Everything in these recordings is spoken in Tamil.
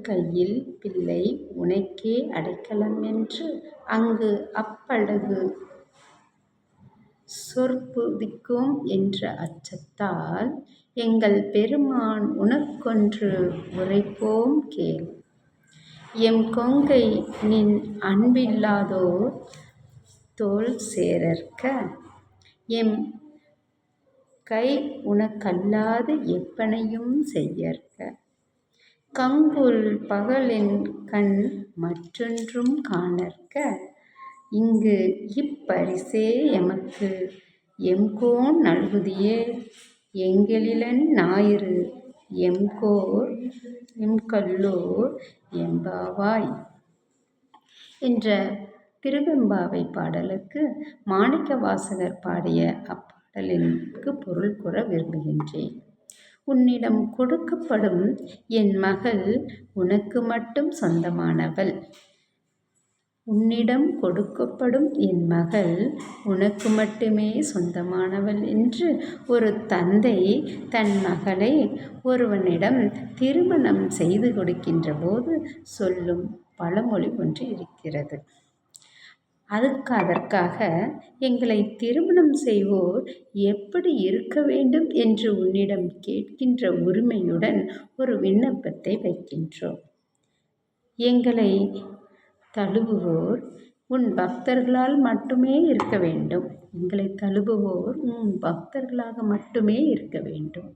கையில் பிள்ளை உனக்கே அடைக்கலம் என்று அங்கு அப்பழகு சொற்புதிக்கும் என்ற அச்சத்தால் எங்கள் பெருமான் உனக்கொன்று உரைப்போம் கேள். எம் கொங்கை நின் அன்பில்லாதோர் தோள் சேரற்க எம் கை உனக்கல்லாது எப்பனையும் செய்யற்க. கங்குல் பகலென்கண் மற்றொன்றும் காணற்க இங்கு இப்பரிசே எமக்கு எம்கோன் நல்குதியே எங்களிலன் ஞாயிறு எம்கோர் எம்கல்லோர் எம்பாவாய். என்ற திருவெம்பாவை பாடலுக்கு மாணிக்கவாசகர் பாடிய அப்பாடலிற்கு பொருள் கூற விரும்புகின்றேன். உன்னிடம் கொடுக்கப்படும் என் மகள் உனக்கு மட்டும் சொந்தமானவள். உன்னிடம் கொடுக்கப்படும் என் மகள் உனக்கு மட்டுமே சொந்தமானவள் என்று ஒரு தந்தை தன் மகளை ஒருவனிடம் திருமணம் செய்து கொடுக்கின்ற போது சொல்லும் பழமொழி ஒன்று இருக்கிறது. அதுக்கு அதற்காக எங்களை திருமணம் செய்வோர் எப்படி இருக்க வேண்டும் என்று உன்னிடம் கேட்கின்ற உரிமையுடன் ஒரு விண்ணப்பத்தை வைக்கின்றோம். எங்களை தழுவுவோர் உன் பக்தர்களால் மட்டுமே இருக்க வேண்டும். எங்களை தழுவுவோர் உன் பக்தர்களாக மட்டுமே இருக்க வேண்டும்.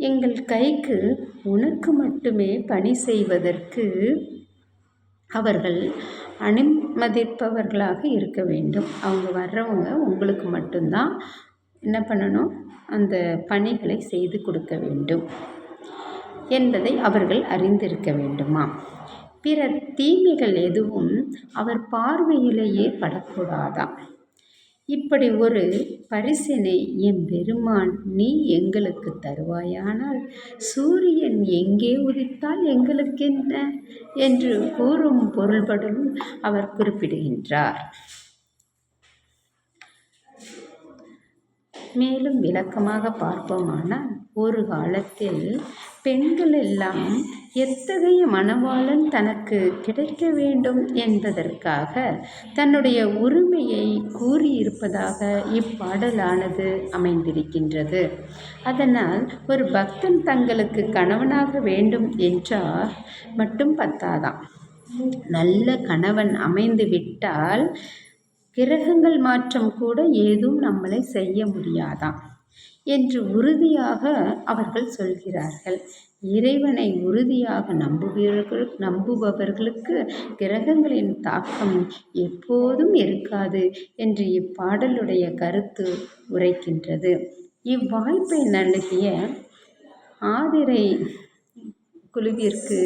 எங்கள் கைக்கு உனக்கு மட்டுமே பணி செய்வதற்கு அவர்கள் அனுமதிப்பவர்களாக இருக்க வேண்டும். அவங்க வர்றவங்க உங்களுக்கு மட்டும்தான் என்ன பண்ணணும் அந்த பணிகளை செய்து கொடுக்க வேண்டும் என்பதை அவர்கள் அறிந்திருக்க வேண்டுமா பிற தீமைகள் எதுவும் அவர் பார்வையிலேயே படக்கூடாதாம். இப்படி ஒரு பரிசினை எம்பெருமான் நீ எங்களுக்குத் தருவாயானால் சூரியன் எங்கே உதித்தால் எங்களுக்கென்ன? என்று கூறும் பொருள்படும் அவர் குறிப்பிடுகின்றார். மேலும் விளக்கமாக பார்ப்போமானால் ஒரு காலத்தில் பெண்கள் எல்லாம் எத்தகைய மணவாளன் தனக்கு கிடைக்க வேண்டும் என்பதற்காக தன்னுடைய உரிமையை கூறியிருப்பதாக இப்பாடலானது அமைந்திருக்கின்றது. அதனால் ஒரு பக்தன் தங்களுக்கு கணவனாக வேண்டும் என்றால் மட்டும் பத்தாதான் நல்ல கணவன் அமைந்து விட்டால் கிரகங்கள் மாற்றம் கூட ஏதும் நம்மளை செய்ய முடியாதாம் என்று உறுதியாக அவர்கள் சொல்கிறார்கள். இறைவனை உறுதியாக நம்புபவர்களுக்கு கிரகங்களின் தாக்கம் எப்போதும் இருக்காது என்று இப்பாடலுடைய கருத்து உரைக்கின்றது. இவ்வாய்ப்பை நல்கிய ஆதிரை குழுவிற்கு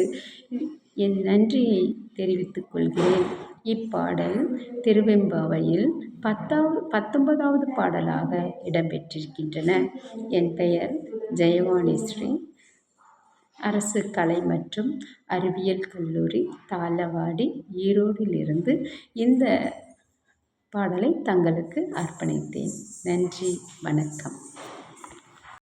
என் நன்றியை தெரிவித்துக் கொள்கிறேன். இப்பாடல் திருவெம்பாவையில் பத்தாவது பத்தொன்பதாவது பாடலாக இடம்பெற்றிருக்கின்றன. என் பெயர் ஜெயவாணிஸ்ரீ. அரசு கலை மற்றும் அறிவியல் கல்லூரி தாளவாடி ஈரோடிலிருந்து இந்த பாடலை தங்களுக்கு அர்ப்பணித்தேன். நன்றி வணக்கம்.